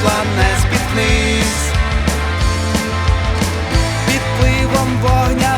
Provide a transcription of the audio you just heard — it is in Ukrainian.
світла не спіткнись, під пливом вогня.